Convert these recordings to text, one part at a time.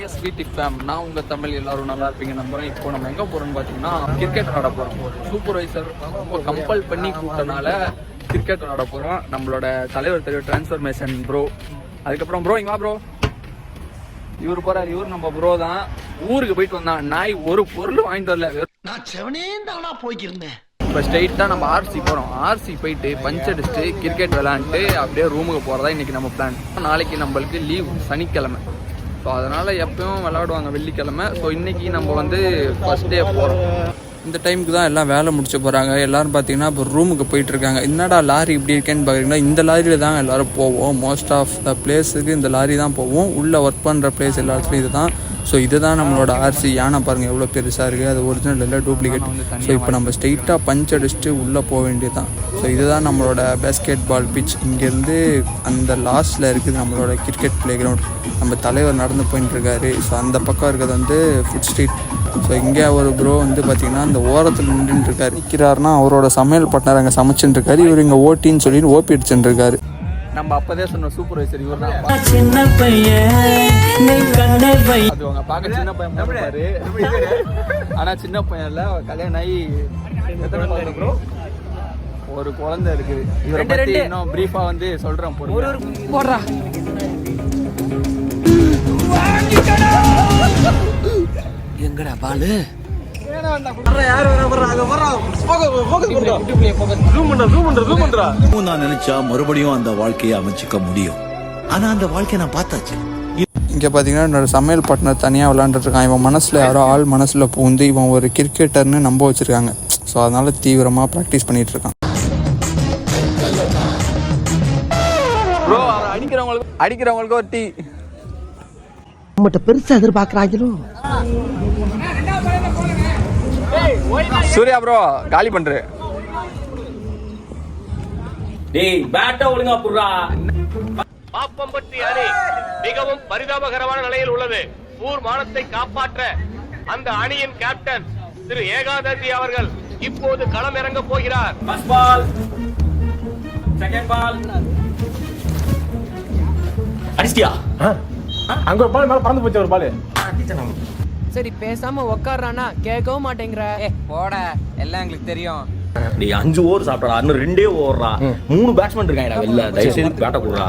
Tamil tip fame நான் உங்கள் தமிழ் எல்லாரும் நல்லா இருப்பீங்க நம்புறேன். இப்போ நம்ம எங்கே போகிறோம்னு பார்த்தீங்கன்னா கிரிக்கெட் விளாட போகிறோம் சூப்பர்வைசர் ரொம்ப கம்பல் பண்ணி கூப்பிட்டனால கிரிக்கெட் விளாட போகிறோம் நம்மளோட தலைவர் தலைவர் டிரான்ஸ்ஃபர்மேஷன் ப்ரோ அதுக்கப்புறம் ப்ரோ இங்க ப்ரோ இவர் போறாரு இவர் நம்ம ப்ரோ தான். ஊருக்கு போயிட்டு வந்தான் நாய் ஒரு பொருள் வாங்கிட்டு வரல. நான் செவனே தானா போய்க்கிருந்தேன். இப்போ ஸ்ட்ரைட்டாக நம்ம ஆர்சி போகிறோம் ஆர்சி போயிட்டு பஞ்ச் அடிச்சுட்டு கிரிக்கெட் விளாண்டுட்டு அப்படியே ரூமுக்கு போகிறதா இன்றைக்கி நம்ம பிளான் நாளைக்கு நம்மளுக்கு லீவ் சனிக்கிழமை. ஸோ அதனால் எப்பயும் விளாடுவாங்க வெள்ளிக்கிழமை. ஸோ இன்றைக்கி நம்ம வந்து ஃபஸ்ட் டே போகிறோம் இந்த டைமுக்கு தான் எல்லாம் வேலை முடிச்சு போகிறாங்க எல்லாரும் பார்த்தீங்கன்னா இப்போ ரூமுக்கு போயிட்டு இருக்காங்க என்னடா லாரி இப்படி இருக்கேன்னு பார்க்குறீங்களா இந்த லாரியில் தான் எல்லாரும் போவோம். மோஸ்ட் ஆஃப் த பிளேஸுக்கு இந்த லாரி தான் போவோம். உள்ளே ஒர்க் பண்ணுற பிளேஸ் எல்லாத்துலையும் இது தான் ஸோ இதுதான் நம்மளோட ஆர்சி யானை பாருங்கள் எவ்வளோ பெருசாக இருக்குது அது ஒரிஜினல் இல்லை டூப்ளிகேட் ஸோ இப்போ நம்ம ஸ்ட்ரைட்டாக பஞ்ச் அடிச்சுட்டு உள்ளே போக வேண்டியது தான் ஸோ இதுதான் நம்மளோட பேஸ்கெட் பால் பிச் இங்கேருந்து அந்த லாஸ்ட்டில் இருக்குது நம்மளோட கிரிக்கெட் ப்ளே கிரவுண்ட் நம்ம தலைவர் நடந்து போயிட்டு இருக்காரு ஸோ அந்த பக்கம் இருக்கிறது வந்து ஃபுட் ஸ்ட்ரீட் ஸோ இங்கே ஒரு ப்ரோ வந்து பார்த்தீங்கன்னா அந்த ஓரத்தில் நின்றுட்டு இருக்காரு நிற்கிறாருன்னா அவரோட சமையல் பட்னர் அங்கே சமைச்சுட்டு இருக்காரு இவர் இங்கே ஓட்டின்னு சொல்லிட்டு ஓபி அடிச்சுட்டு இருக்காரு நம்ம அப்போதே சொன்ன சூப்பர்வைசர் இவர் தான் சின்ன பையன் நீ கண்ண பையன் அது அவங்க பார்க்க சின்ன பையன் மாதிரி இருப்பாரு. ஆனா சின்ன பையன் இல்ல கல்யாணம் ஆகி எத்தனை bro? ஒரு குழந்தை இருக்குது இவரை பத்தி இன்னும் பிரீஃபா வந்து சொல்றேன். போடுறா. எங்கடா பாலு. நான் நினைச்சா மறுபடியும் அந்த வாழ்க்கையை அமைச்சுக்க முடியும். ஆனா அந்த வாழ்க்கையை நான் பார்த்தாச்சு. இங்கே பார்த்தீங்கன்னா என்னோட சமையல் பார்ட்னர் தனியாக விளாண்டுட்டு இருக்கான். இவன் மனசில் யாரோ ஆள் மனசில் பூந்து இவன் ஒரு கிரிக்கெட்டர்னு நம்ப வச்சிருக்காங்க. ஸோ அதனால தீவிரமாக ப்ராக்டிஸ் பண்ணிட்டு இருக்கான். ப்ரோ அடிக்கிறவங்களுக்கு அடிக்கிறவங்களுக்கு ஒரு டீ நம்மகிட்ட பெருசா எதிர்பார்க்கறாங்களோ? சூர்யா ப்ரோ காலி பண்று. டேய் பேட்ட ஒழுங்கா புடுறா. பாப்பம்பட்டி அணி மிகவும் பரிதாபகரமான நிலையில் உள்ளது. ஊர் மானத்தை காப்பாற்ற அந்த அணியின் கேப்டன் திரு ஏகாதசி அவர்கள் இப்போது களம் இறங்க போகிறார். ஃபர்ஸ்ட் பால் செகண்ட் பால் அடிச்சிட்டியா? அங்க ஒரு பால் மேல பறந்து போச்சு ஒரு பால் சரி பேசாம உக்காடுறானா கேட்கவும் மாட்டேங்கிற. போட. எல்லாம் எங்களுக்கு தெரியும். டேய் அஞ்சு ஓவர் சாப்பிடா இன்னும் ரெண்டே ஓவர்ரா. மூணு பேட்ஸ்மேன் இருக்காங்கடா வெளில. தயவு செய்து பேட்ட குடுறா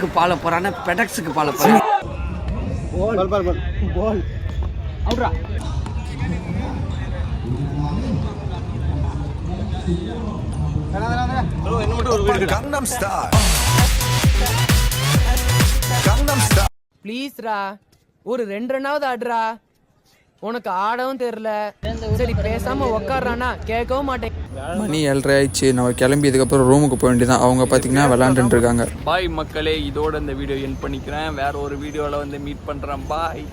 பேட்டுக்கு பால போறானா பெடக்ஸுக்கு பால போறான்? ப்ளீஸ்ரா ஒரு ரெண்டு ரன்னாவது ஆடுறா. உனக்கு ஆடவும் தெரியல. சரி பேசாம உக்காடுறானா கேட்கவும் மாட்டேன். மணி ஏழரை ஆயிடுச்சு. நம்ம கிளம்பி இதுக்கப்புறம் ரூமுக்கு போக வேண்டியதான் அவங்க பார்த்தீங்கன்னா விளாண்டுட்டு இருக்காங்க. பாய் மக்களே இதோட இந்த வீடியோ என் பண்ணிக்கிறேன். வேற ஒரு வீடியோவில் வந்து மீட் பண்ணுறேன் பாய்